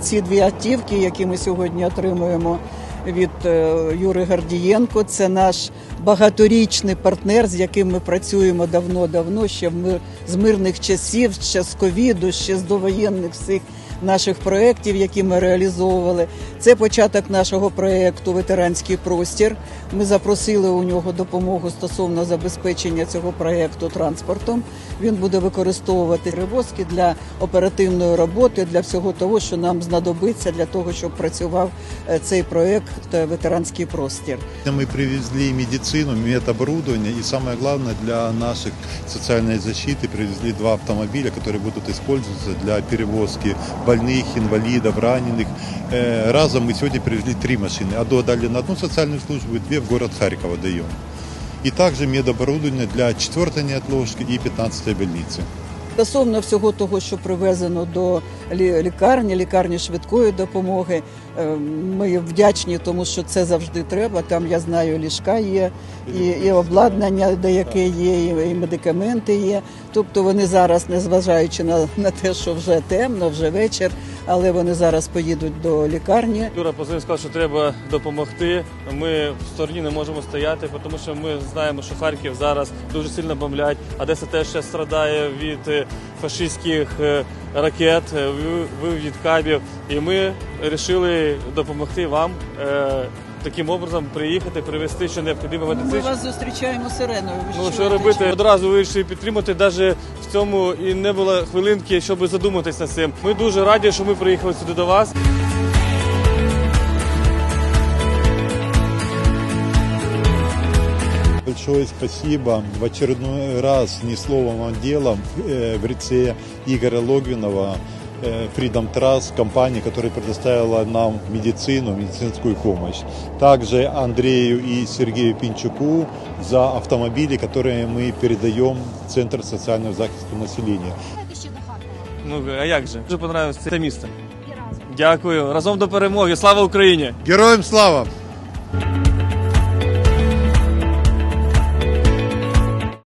Ці дві автівки, які ми сьогодні отримуємо від е, Юри Гордієнко, це наш багаторічний партнер, з яким ми працюємо давно-давно, ще в мир, з мирних часів, ще з ковіду, ще з довоєнних всіх наших проєктів, які ми реалізовували. Це початок нашого проєкту Ветеранський простір. Ми запросили у нього допомогу стосовно забезпечення цього проєкту транспортом. Він буде використовувати перевозки для оперативної роботи, для всього того, що нам знадобиться для того, щоб працював е, цей проєкт е, Ветеранський простір. Мы привезли медицину, медоборудование и самое главное для наших социальной защиты привезли два автомобиля, которые будут использоваться для перевозки больных, инвалидов, раненых. Э, Разом мы сегодня привезли три машины. Одну отдали на одну социальную службу, две в город Харьков отдаем. И также медоборудование для 4-й неотложки и 15-й больницы. Стосовно всього того, що привезено до лікарні, лікарні швидкої допомоги, е, ми вдячні, тому що це завжди треба. Там я знаю, ліжка є, і, і обладнання деяке є, і, і медикаменти є. Тобто вони зараз, незважаючи на, на те, що вже темно, вже вечір, але вони зараз поїдуть до лікарні. Юра позвонив, сказав, що треба допомогти. Ми в стороні не можемо стояти, тому що ми знаємо, що Харків зараз дуже сильно бомблять. Одеса теж ще страдає від е, фашистських е, ракет, е, від кабів. І ми вирішили допомогти вам таким образом приїхати, привезти, що необхідно Ми вас зустрічаємо сиреною. Ви Ну що, робити? Одразу вирішили підтримати. Навіть в цьому і не було хвилинки, щоб задуматись над цим. Ми дуже раді, що ми приїхали сюди до вас. Большое спасибо в очередной раз не словом, а делом э, в лице Игоря Логвинова, Freedom Trust, компании, которая предоставила нам медицину, медицинскую помощь. Также Андрею и Сергею Пинчуку за автомобили, которые мы передаем в Центр социального захиста населения. Ну а як же? Дуже понравилось це місце. Дякую. Разом до перемоги. Слава Україні! Героям слава!